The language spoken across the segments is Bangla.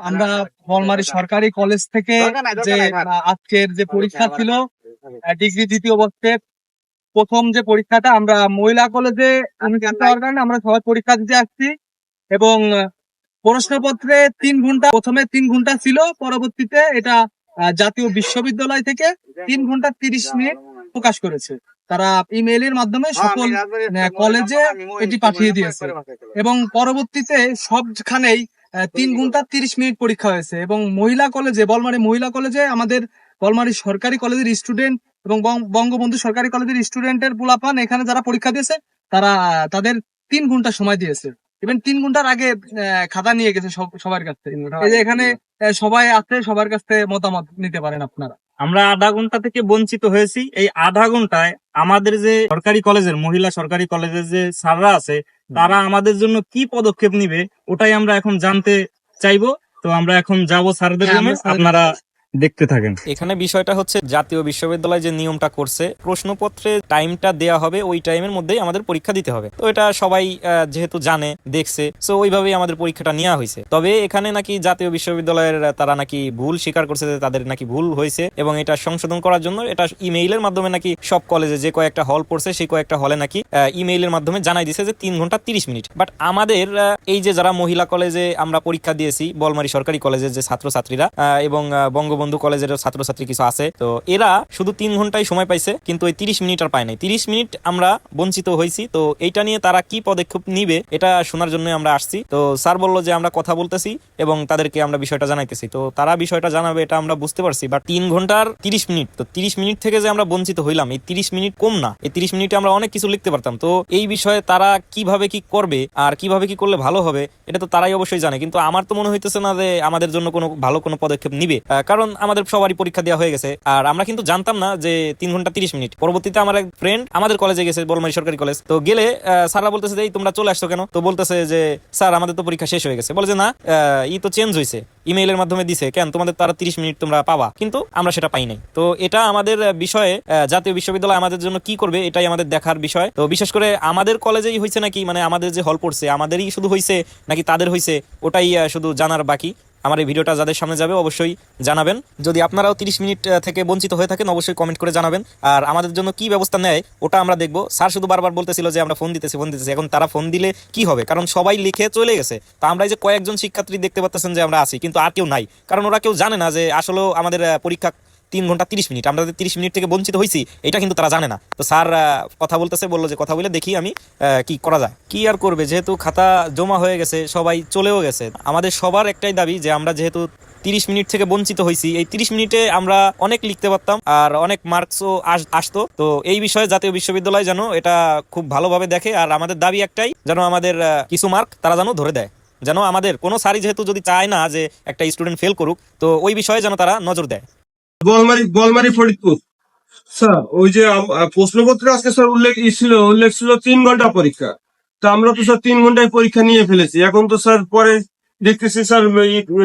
আমরা বলমারি সরকারি কলেজ থেকে যে আজকের যে পরীক্ষা ছিল ডিগ্রি দ্বিতীয় বর্ষের প্রথম যে পরীক্ষাটা আমরা মহিলা কলেজে আমরা সবাই পরীক্ষা দিতে আসছি। এবং প্রশ্নপত্রে তিন ঘণ্টা প্রথমে তিন ঘণ্টা ছিল পরবর্তীতে এটা জাতীয় বিশ্ববিদ্যালয় থেকে তিন ঘণ্টা তিরিশ মিনিট প্রকাশ করেছে। তারা ইমেইলের মাধ্যমে সকল কলেজে এটি পাঠিয়ে দিয়েছে। এবং পরবর্তীতে সবখানেই তিন ঘণ্টা তিরিশ মিনিট পরীক্ষা হয়েছে এবং মহিলা কলেজে বলমারি মহিলা কলেজে আমাদের বলমারি সরকারি কলেজের স্টুডেন্ট এবং বঙ্গবন্ধু সরকারি কলেজের স্টুডেন্টের পোলাপান এখানে যারা পরীক্ষা দিয়েছে তারা তাদের তিন ঘণ্টা সময় দিয়েছে। ইভেন তিন ঘণ্টার আগে খাতা নিয়ে গেছে সব- সবার কাছ থেকে। এই যে এখানে সবাই আছে সবার কাছ থেকে মতামত নিতে পারেন আপনারা। আমরা আধা ঘণ্টা থেকে বঞ্চিত হয়েছি। এই আধা ঘন্টায় আমাদের যে সরকারি কলেজের মহিলা সরকারি কলেজের যে স্যাররা আছে তারা আমাদের জন্য কি পদক্ষেপ নিবে ওটাই আমরা এখন জানতে চাইব। তো আমরা এখন যাব স্যারদের হ্যাঁ, রুমে। আপনারা দেখতে থাকেন। এখানে বিষয়টা হচ্ছে জাতীয় বিশ্ববিদ্যালয় যে নিয়মটা করছে প্রশ্নপত্রে টাইমটা দেয়া হবে ওই টাইমের মধ্যেই আমাদের পরীক্ষা দিতে হবে। তো এটা সবাই যেহেতু জানে দেখছে সো ওইভাবেই আমাদের পরীক্ষাটা নেওয়া হয়েছে। তবে এখানে নাকি জাতীয় বিশ্ববিদ্যালয়ের তারা নাকি ভুল স্বীকার করছে যে তাদের নাকি ভুল হয়েছে এবং এটা সংশোধন করার জন্য এটা ইমেইলের মাধ্যমে নাকি সব কলেজে যে কয়েকটা হল পড়ছে সেই কয়েকটা হলে নাকি ইমেইলের মাধ্যমে জানাই দিছে যে তিন ঘণ্টা তিরিশ মিনিট। বাট আমাদের এই যে যারা মহিলা কলেজে আমরা পরীক্ষা দিয়েছি বলমারি সরকারি কলেজের যে ছাত্রছাত্রীরা এবং আহ, বঙ্গবন্ধু কলেজের ছাত্রছাত্রী কিছু আছে। তো এরা শুধু তিন ঘন্টায় সময় পাইছে, কিন্তু ওই তিরিশ মিনিট আর পায় নাই। তিরিশ মিনিট আমরা বঞ্চিত হয়েছি তো এইটা নিয়ে তারা কি পদক্ষেপ নিবে, এটা শোনার জন্য আমরা আসছি। তো স্যার বলল যে আমরা কথা বলতেছি এবং তাদেরকে আমরা বিষয়টা জানাইতেছি। তো তারা বিষয়টা জানাবে, এটা আমরা বুঝতে পারছি বাট তিন ঘণ্টার তিরিশ মিনিট, তো তিরিশ মিনিট থেকে যে আমরা বঞ্চিত হইলাম, এই তিরিশ মিনিট কম না। এই তিরিশ মিনিটে আমরা অনেক কিছু লিখতে পারতাম। তো এই বিষয়ে তারা কীভাবে কি করবে আর কীভাবে কি করলে ভালো হবে, এটা তো তারাই অবশ্যই জানে। কিন্তু আমার তো মনে হইতেছে না যে আমাদের জন্য কোনো ভালো কোনো পদক্ষেপ নিবে। কারণ আমাদের সবারই পরীক্ষা দেওয়া হয়ে গেছে। আর আমরা কিন্তু জানতাম না যে তিন ঘণ্টা তিরিশ মিনিট। পরবর্তীতে আমার এক ফ্রেন্ড আমাদের কলেজে গেছে বলমারি সরকারি কলেজ তো গেলে স্যাররা বলতেছে যে তোমরা চলে আসছো কেন? তো বলতেছে যে, স্যার, আমাদের তো পরীক্ষা শেষ হয়ে গেছে। বলে যে, না ই তো চেঞ্জ হয়েছে ইমেইলের মাধ্যমে দিছে, কেন? তোমাদের তারা তিরিশ মিনিট তোমরা পাবা। কিন্তু আমরা সেটা পাই নাই। তো এটা আমাদের বিষয়ে জাতীয় বিশ্ববিদ্যালয় আমাদের জন্য কি করবে, এটাই আমাদের দেখার বিষয়। তো বিশেষ করে আমাদের কলেজেই হয়েছে নাকি মানে আমাদের যে হল পড়ছে, আমাদেরই শুধু হয়েছে নাকি তাদের হয়েছে ওটাই শুধু জানার বাকি। আমার এই ভিডিওটা যাদের সামনে যাবে অবশ্যই জানাবেন। যদি আপনারাও তিরিশ মিনিট থেকে বঞ্চিত হয়ে থাকেন, অবশ্যই কমেন্ট করে জানাবেন। আর আমাদের জন্য কি ব্যবস্থা নেয়, ওটা আমরা দেখব। স্যার শুধু বারবার বলতেছিল যে আমরা ফোন দিতেছি ফোন দিতেছি। এখন তারা ফোন দিলে কি হবে? কারণ সবাই লিখে চলে গেছে। তা আমরা এই যে কয়েকজন শিক্ষার্থী দেখতে পাচ্ছেন যে আমরা আছি, কিন্তু আর কেউ নাই। কারণ ওরা কেউ জানে না যে আসলেও আমাদের পরীক্ষা তিন ঘণ্টা তিরিশ মিনিট। আমরা তিরিশ মিনিট থেকে বঞ্চিত হয়েছি এটা কিন্তু তারা জানে না। তো স্যার কথা বলতেছে, বলল যে, কথা বলে দেখি আমি কি করা যায়? কি আর করবে? যেহেতু খাতা জমা হয়ে গেছে, সবাই চলেও গেছে। আমাদের সবার একটাই দাবি যে, আমরা যেহেতু তিরিশ মিনিট থেকে বঞ্চিত হয়েছি এই তিরিশ মিনিটে আমরা অনেক লিখতে পারতাম আর অনেক মার্কসও আসতো। তো এই বিষয়ে জাতীয় বিশ্ববিদ্যালয় যেন এটা খুব ভালোভাবে দেখে, আর আমাদের দাবি একটাই, যেন আমাদের কিছু মার্ক তারা যেন ধরে দেয়। যেন আমাদের কোনো সারি যেহেতু যদি চায় না যে, একটা স্টুডেন্ট ফেল করুক, তো ওই বিষয়ে যেন তারা নজর দেয়। বলমারি বলমারি ফরিদপুর। স্যার ওই যে প্রশ্নপত্রে আজকে স্যার উল্লেখ ছিল উল্লেখ ছিল তিন ঘণ্টা পরীক্ষা। তা আমরা তো স্যার তিন ঘন্টায় পরীক্ষা নিয়ে ফেলেছি। এখন তো স্যার পরে দেখতেছি স্যার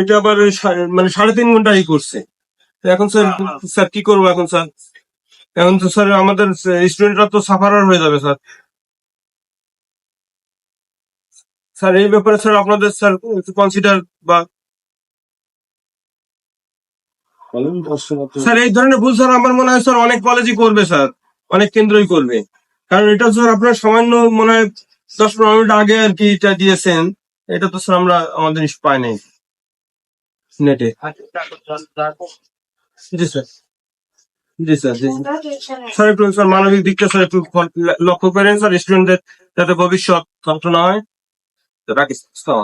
এটা আবার ওই সা- মানে সাড়ে তিন ঘন্টাই করছে। এখন স্যার স্যার কি করব এখন স্যার? এখন তো স্যার আমাদের স্টুডেন্টরা তো সাফারার হয়ে যাবে স্যার। স্যার এই ব্যাপারে স্যার আপনাদের স্যার কনসিডার বা স্যার এই ধরনের ভুল স্যার আমার মনে হয় স্যার অনেক কলেজই করবে স্যার। অনেক কেন্দ্রই করবে। কারণ এটা স্যার আপনার সামান্য মনে হয় দশ পনেরো মিনিট আগে আর কি এটা দিয়েছেন। এটা তো স্যার আমরা আমাদের পাই নাই। নেটে জি স্যার। জি স্যার জি। স্যার একটু স্যার মানবিক দিকটা স্যার একটু লক্ষ্য করেন স্যার স্টুডেন্টদের যাতে ভবিষ্যৎ ধ্বংস না হয় রাখি স্যার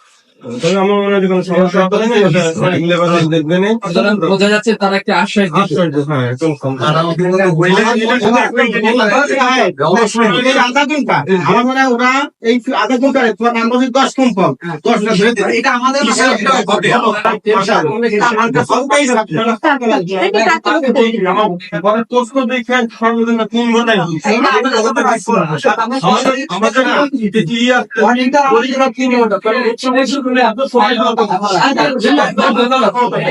তবে আমার মনে হয় কোনো সমস্যা হবে না এটা লেবার দেখবেন বোঝা যাচ্ছে তারা একটা আশ্বাস দিচ্ছে হ্যাঁ একদম কম। আধা ঘণ্টা আমার মনে হয় ওরা এই আধা ঘণ্টা তোমার নাম বলছে দশ কম কম দশটা ধরে এটা আমাদের আমাদের প্রশ্ন দেখে